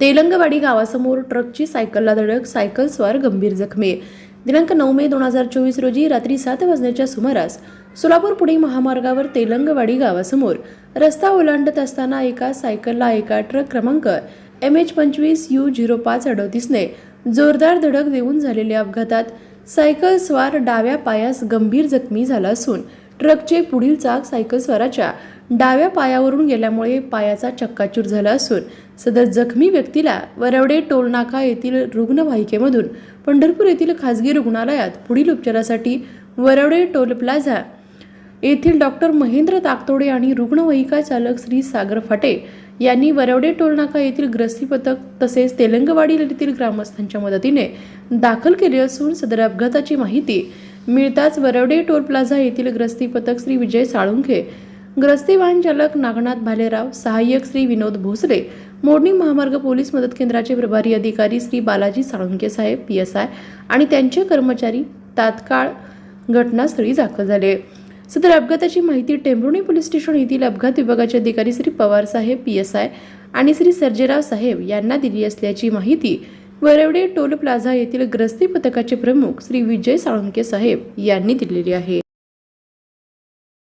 तेलंगवाडी गावासमोर ट्रकची सायकलला धडक सायकलस्वार गंभीर जखमी. दिनांक नऊ मे दोन हजार चोवीस रोजी रात्री सात वाजण्याच्या सुमारास सोलापूर पुणे महामार्गावर तेलंगवाडी गावासमोर रस्ता ओलांडत असताना एका सायकलला एका ट्रक क्रमांक एम एच पंचवीस यू झिरो पाच अडतीसने जोरदार धडक देऊन झालेल्या अपघातात सायकल स्वार डाव्या पायास गंभीर जखमी झाला असून ट्रकचे पुढील चाक सायकल स्वाराच्या डाव्या पायावरून गेल्यामुळे पायाचा चक्काचूर झाला असून सदर जखमी व्यक्तीला वरवडे टोलनाका येथील रुग्णवाहिकेमधून पंढरपूर येथील खासगी रुग्णालयात पुढील उपचारासाठी वरवडे टोल प्लाझा येथील डॉक्टर महेंद्र ताकतोडे आणि रुग्णवाहिका चालक श्री सागर फाटे यांनी वरवडे टोलनाका येथील ग्रस्ती पथक तसेच तेलंगवाडी येथील ग्रामस्थांच्या मदतीने दाखल केले असून सदर अपघाताची माहिती मिळताच वरवडे टोल प्लाझा येथील ग्रस्ती पथक श्री विजय साळुंखे ग्रस्ती वाहन चालक नागनाथ भालेराव सहाय्यक श्री विनोद भोसले मोडणी महामार्ग पोलीस मदत केंद्राचे प्रभारी अधिकारी श्री बालाजी साळुंके साहेब पी एस आय आणि त्यांचे कर्मचारी तात्काळ घटनास्थळी दाखल झाले. सदर अपघाताची माहिती टेंभुर्णी पोलीस स्टेशन येथील अपघात विभागाचे अधिकारी श्री पवार साहेब पी एस आय आणि श्री सर्जेराव साहेब यांना दिली असल्याची माहिती वरवडे टोल प्लाझा येथील ग्रस्ती पथकाचे प्रमुख श्री विजय साळुंके साहेब यांनी दिलेली आहे.